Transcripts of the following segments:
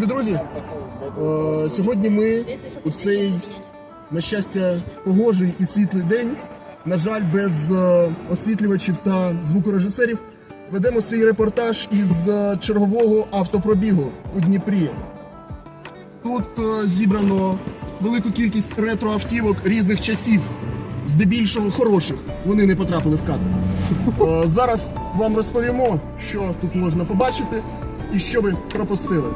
любі друзі. Е, Сьогодні ми у цей, на щастя, погожий і світлий день, на жаль, без е, освітлювачів та звукорежисерів, ведемо свій репортаж із е, чергового автопробігу у Дніпрі. Тут зібрано велику кількість ретроавтівок різних часів, здебільшого хороших. Вони не потрапили в кадр. Зараз вам розповімо, що тут можна побачити і що ви пропустили.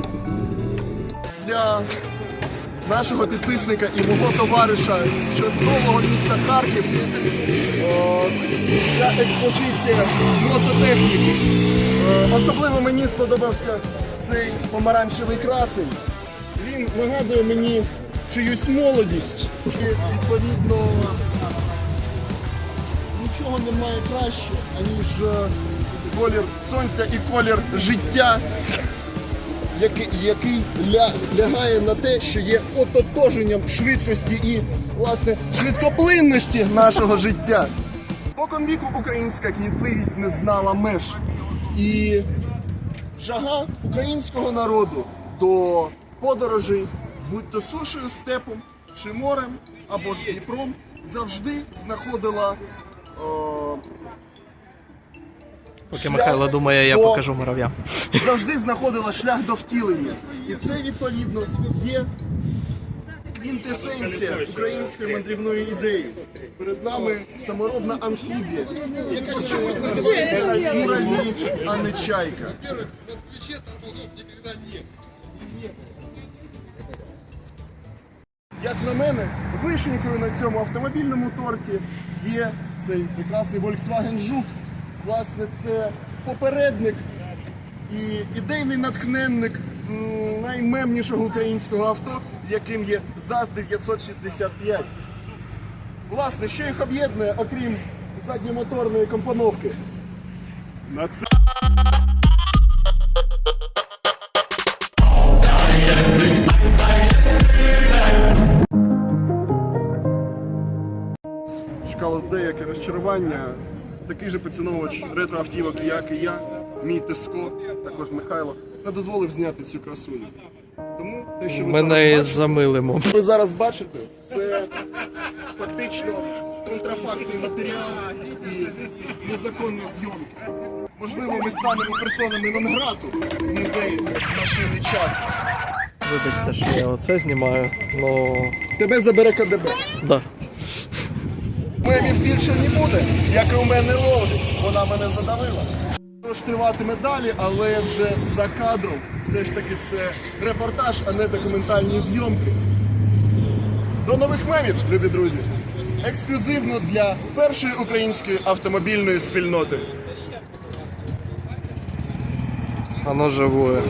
Для нашого підписника і мого товариша з чудового міста Харків е, ця експозиція мототехніки. Е, Особливо мені сподобався цей помаранчевий красень. Він нагадує мені чиюсь молодість і відповідно нічого немає краще, аніж е, колір сонця і колір життя, який, який ля, лягає на те, що є ототоженням швидкості і власне швидкоплинності нашого життя. Спокон віку українська кмітливість не знала меж. І жага українського народу до подорожей, будь то сушею, степом чи морем або ж Дніпром, завжди знаходила о, Поки шлях Михайло думає, я до- покажу мурав'я. завжди знаходила шлях до втілення. І це відповідно є квінтесенція української мандрівної ідеї. Перед нами саморобна амфібія, яка чомусь називається муравій, а не чайка. Як на мене, вишенькою на цьому автомобільному торті є цей прекрасний Volkswagen Жук. Власне, це попередник і ідейний натхненник наймемнішого українського авто, яким є ЗАЗ 965. Власне, що їх об'єднує, окрім задньомоторної компоновки? На це чекало деяке розчарування. Такий же поціновувач ретроавтівок, як і я, мій Теско, також Михайло, не дозволив зняти цю красуню. Тому те, що ви Ми зараз неї бачите, замилимо. ви зараз бачите, це фактично контрафактний матеріал і незаконні зйомки. Можливо, ми станемо персонами Нонграту в музеї машини часу. Вибачте, що я оце знімаю. Ну Тебе забере КДБ. да. Мемів більше не буде, як і у мене Лоди. Вона мене задавила. Тож далі, але вже за кадром. Все ж таки це репортаж, а не документальні зйомки. До нових мемів, любі друзі. Ексклюзивно для першої української автомобільної спільноти. Оно живое.